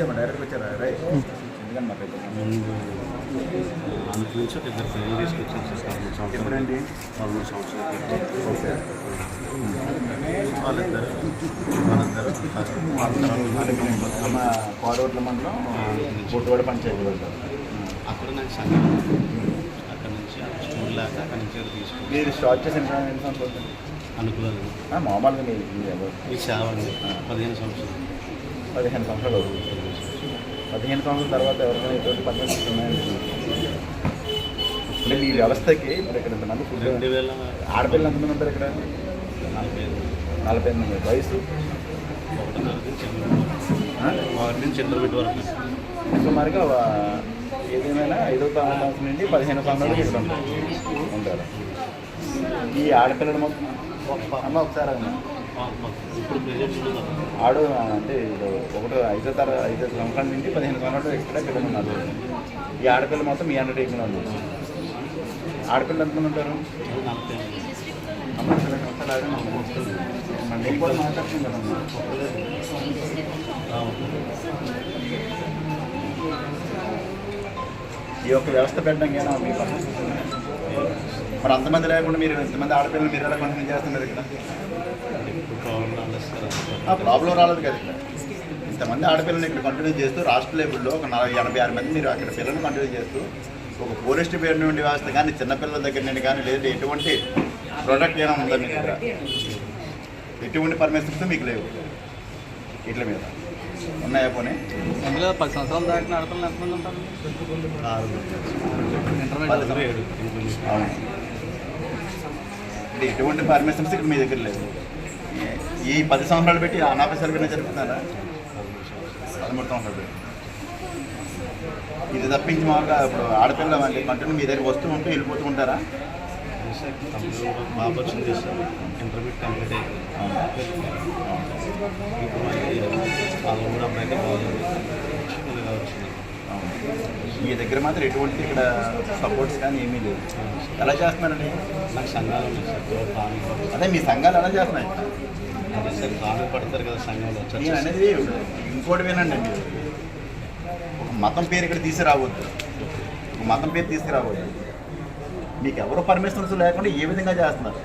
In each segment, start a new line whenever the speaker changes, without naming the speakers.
వచ్చామా? డైరెక్ట్ వచ్చారా? రైట్ ఎందుకంటే మాకు అయితే?
ముందు అందుకు నుంచి ఒక ఇద్దరు పిల్లలు తీసుకొచ్చాను సార్ పదమూడు సంవత్సరాలు. పదమూడు
ఓకే.
వాళ్ళిద్దరు. వాళ్ళిద్దరు.
అమ్మ కోడవట్ల మండలం పుట్టువాడ పంచాయతీ
అక్కడ నాకు సంఘం. అక్కడ నుంచి స్కూల్ లాగా అక్కడ నుంచి తీసుకుని
మీరు స్టార్ట్ చేసిన?
అనుకున్నాను
మామూలుగా మీ
సేవ అండి. పదిహేను సంవత్సరాలు.
పదిహేను సంవత్సరాలు అవుతుంది. పదిహేను సంవత్సరాల తర్వాత ఎవరికైనా ఎటువంటి పర్మిషన్స్ ఉన్నాయండి అంటే మీ వ్యవస్థకి ఇప్పుడు ఇక్కడ ఇంతమంది ఫుడ్
రెండు వేల
ఆడపిల్లలు ఎంతమంది ఉంటారు ఇక్కడ?
నలభై
ఎనిమిది మంది. వయసు? సుమారుగా ఏదేమైనా ఐదో సంవత్సరం నుండి పదిహేను సంవత్సరాలు ఇక్కడ ఉంటారు. ఉంటారు. ఈ ఆడపిల్లలు మొత్తం? అమ్మ ఒకసారి అమ్మ.
ఇప్పుడు
ఆడు అంటే ఒకటో ఐదో తర ఐదో సంవత్సరాల నుండి పదిహేను సంవత్సరాలు ఇక్కడ పిల్లలు ఉన్నారు? ఈ ఆడపిల్ల మొత్తం మీ అండర్టేకింగ్ ఉంది. ఆడపిల్లలు ఎంతమంది ఉంటారు? మన ఈ యొక్క వ్యవస్థ పెట్టడం ఏనా మీ మరి అంతమంది లేకుండా మీరు ఇంతమంది ఆడపిల్లలు మీరు ఎలా కంటిన్యూ చేస్తున్నారు ఇక్కడ?
ప్రాబ్లం రాలేదు సార్
ఆ ప్రాబ్లం రాలేదు కదా ఇక్కడ? ఇంతమంది ఆడపిల్లల్ని ఇక్కడ కంటిన్యూ చేస్తూ రాష్ట్ర లెవెల్లో ఒక నలభై ఎనభై ఆరు మంది మీరు అక్కడ పిల్లల్ని కంటిన్యూ చేస్తూ ఒక ఫోరెస్ట్ పేరు నుండి వ్యవస్థ కానీ చిన్నపిల్లల దగ్గర నుండి కానీ లేదు ఎటువంటి ప్రోడక్ట్ ఏమైనా ఉందా మీ దగ్గర? ఎటువంటి పర్మిషన్స్ మీకు లేవు? ఇట్ల మీద. ఉన్నాయా పోనీ?
పది సంవత్సరాల దాకా నడపలు ఎంతమంది ఉంటారు?
ఎటువంటి పర్మిషన్స్ ఇక్కడ మీ దగ్గర లేవు? ఈ- పది సంవత్సరాలు పెట్టి అనాఫీసాలు పైన జరుపుతున్నారా పదమూడు సంవత్సరాలు పెట్టి. ఇది తప్పించి మామూలుగా ఇప్పుడు ఆడపిల్ల అంటే కంటిన్యూ మీ దగ్గర వస్తూ ఉంటూ వెళ్ళిపోతూ ఉంటారా?
వచ్చింది ఇంటర్మీడియట్ కంప్లీట్ అయిపోయింది. ఇప్పుడు మళ్ళీ వాళ్ళు కూడా బాగుంది వచ్చింది.
మీ దగ్గర మాత్రం ఎటువంటి ఇక్కడ సపోర్ట్స్ కానీ ఏమీ లేవు ఎలా చేస్తున్నారండి?
నాకు సంఘాలు ఉన్నాయి సార్.
అదే మీ సంఘాలు ఎలా చేస్తున్నాయి?
పడతారు కదా సంఘంలో
నేను
చర్చ
అనేది ఇంకోటి వినండి మీరు. ఒక మతం పేరు ఇక్కడ తీసుకురావద్దు. ఒక మతం పేరు తీసుకురావద్దు. మీకు ఎవరు పర్మిషన్స్ లేకుండా ఏ విధంగా చేస్తున్నారు?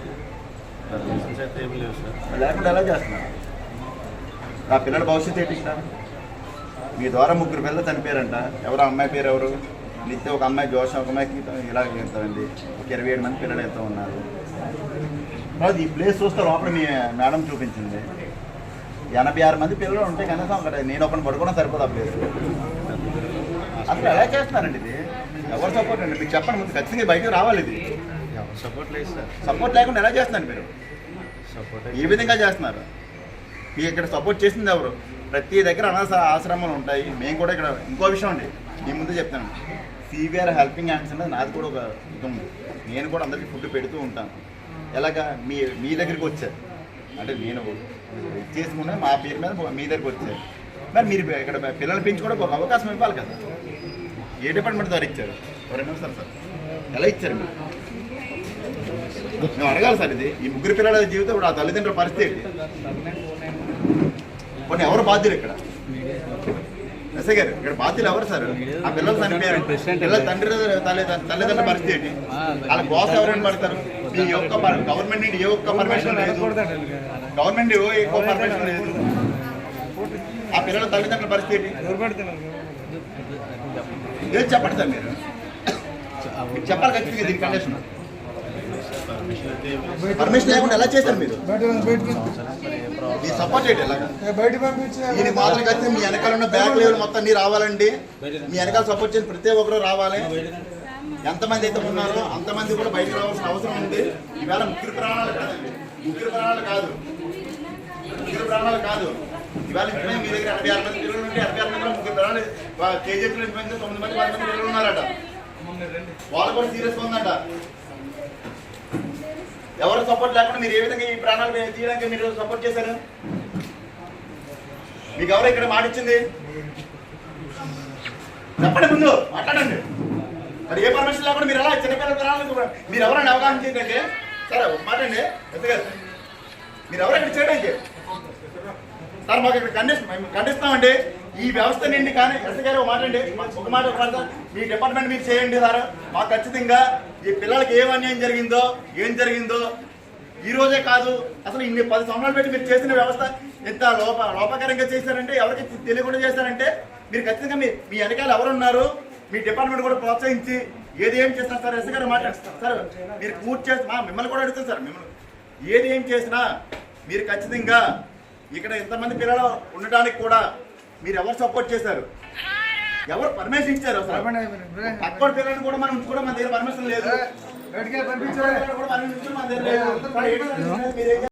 పర్మిషన్స్ అయితే ఏమీ లేవు సార్.
లేకుండా ఎలా చేస్తున్నారు? ఆ పిల్లల భవిష్యత్తు ఏంటి? మీ ద్వారా ముగ్గురు పిల్లలు చనిపోయారంట ఎవరు అమ్మాయి పేరు ఎవరు? నిత్య ఒక అమ్మాయి జోషం ఒక అమ్మాయికి ఇలా ఎంతమంది ఒక ఇరవై ఏడు మంది పిల్లలు ఎంతో ఉన్నారు. తర్వాత ఈ ప్లేస్ చూస్తే లోపల మీ మేడం చూపించింది. ఎనభై ఆరు మంది పిల్లలు ఉంటే కనీసం అక్కడ నేను ఒకరిని పడుకోవడం సరిపోదు ఆ ప్లేస్ అసలు ఎలా చేస్తున్నారండి ఇది? ఎవరు సపోర్ట్ అండి? మీకు చెప్పండి ముందు ఖచ్చితంగా బయటకు రావాలి ఇది.
సపోర్ట్ లేదు సార్.
సపోర్ట్ లేకుండా ఎలా చేస్తున్నారు మీరు?
సపోర్ట్
ఏ విధంగా చేస్తున్నారు? మీకు ఇక్కడ సపోర్ట్ చేసింది ఎవరు? ప్రతి దగ్గర అనాథ ఆశ్రమాలు ఉంటాయి. మేము కూడా ఇక్కడ ఇంకో విషయం అండి. మీ ముందు చెప్తాను సివిఆర్ హెల్పింగ్ హ్యాండ్స్ అనేది నాది కూడా ఒక ఇది ఉంది. నేను కూడా అందరికీ ఫుడ్ పెడుతూ ఉంటాను. ఎలాగా? మీ మీ దగ్గరికి వచ్చారు అంటే నేను చేసుకునే మా పేరు మీద మీ దగ్గరికి వచ్చారు మరి మీరు ఇక్కడ పిల్లలు పెంచుకోవడానికి ఒక అవకాశం ఇవ్వాలి కదా. ఏ డిపార్ట్మెంట్ ద్వారా ఇచ్చారు? రెండు నిమిషాలు సార్? ఎలా ఇచ్చారు మీరు? మేము అడగాలి సార్ ఇది. ఈ ముగ్గురు పిల్లల జీవితం ఇప్పుడు ఆ తల్లిదండ్రుల పరిస్థితి కొన్ని ఎవరు బాధ్యులు ఇక్కడ? ఎస్ఐ గారు ఇక్కడ బాధ్యులు ఎవరు సార్? ఆ పిల్లలు చనిపోయారు. పిల్లల తండ్రి తల్లి తల్లిదండ్రుల పరిస్థితి ఏంటి? వాళ్ళ బాస్ ఎవరైనా పడతారు? మీ యొక్క గవర్నమెంట్ నుండి ఏ ఒక్క పర్మిషన్ లేదు. గవర్నమెంట్ ఏ ఒక్క పర్మిషన్ లేదు. ఆ పిల్లల తల్లిదండ్రుల పరిస్థితి ఏంటి? ఏది చెప్పండి సార్ మీరు? చెప్పాలి ఖచ్చితంగా దీని కండిషన్.
పర్మిషన్
లేకుండా ఎలా చేశారు మీరు? మీ సపోర్ట్ ఏంటి ఎలాగా
బయట పంపించి.
మాత్రం కలిసి మీ వెనకాల ఉన్న బ్యాక్ లెవెల్ మొత్తం అన్ని రావాలండి. మీ వెనకాల సపోర్ట్ చేసిన ప్రతి ఒక్కరు రావాలి. ఎంతమంది అయితే ఉన్నారో అంతమంది కూడా బయటకు రావాల్సిన అవసరం ఉంది. ఈవేళ ముగ్గురు ప్రాణాలు కాదండి ముగ్గురు ప్రాణాలు కాదు. ముగ్గురు ప్రాణాలు కాదు. ఇవాళ ఇంట్లో మీ దగ్గర ఎనభై ఆరు మంది పిల్లలు ఉంటే ఎనభై ఆరు మంది ముగ్గురు ప్రాణాలు కేజీఎఫ్ మంది తొమ్మిది మంది పది మంది పిల్లలు ఉన్నారట. వాళ్ళు కూడా సీరియస్ ఉందంట. ఎవరు సపోర్ట్ లేకుండా మీరు ఏ విధంగా ఈ ప్రాణాలు తీయడానికి మీరు సపోర్ట్ చేశారు? మీకు ఎవరు ఇక్కడ మాట ఇచ్చింది? చెప్పండి ముందు మాట్లాడండి. మరి ఏ పర్మిషన్ లేకుండా మీరు ఎలా చిన్నపిల్లల ప్రాణాలకు మీరు ఎవరైనా అవగాహన చేయడానికి సరే మాట్లాడండి మాట మీరు ఎవరు ఇక్కడ చేయడానికి? సార్ మాకు ఇక్కడ ఖండిస్తాం మేము ఖండిస్తామండి. ఈ వ్యవస్థ నిండి కానీ ఎస్ గారు ఒక ఒక మాట ఒక మీ డిపార్ట్మెంట్ మీరు చేయండి సార్. మాకు ఖచ్చితంగా ఈ పిల్లలకి ఏం అన్యాయం జరిగిందో ఏం జరిగిందో ఈ రోజే కాదు. అసలు ఇన్ని పది సంవత్సరాలు పెట్టి మీరు చేసిన వ్యవస్థ ఎంత లోప లోపకరంగా చేశారంటే ఎవరికి తెలియకుండా చేశారంటే మీరు ఖచ్చితంగా మీ మీ వెనకాల ఎవరున్నారు? మీ డిపార్ట్మెంట్ కూడా ప్రోత్సహించి ఏది ఏం చేస్తున్నా సార్ ఎస్ గారు మాట్లాడుతున్నారు సార్ మీరు పూర్తి చేసి మా మిమ్మల్ని కూడా అడుగుతారు సార్ మిమ్మల్ని. ఏది ఏం చేసినా మీరు ఖచ్చితంగా ఇక్కడ ఇంతమంది పిల్లలు ఉండడానికి కూడా మీరు ఎవరు సపోర్ట్ చేశారు? ఎవరు పర్మిషన్ ఇచ్చారు అసలు? పక్కన పిల్లల్ని కూడా మనం ఉంచుకోవడం మన దగ్గర పర్మిషన్ లేదు.
పంపించారు?
కూడా పర్మిషన్ మన దగ్గర లేదు.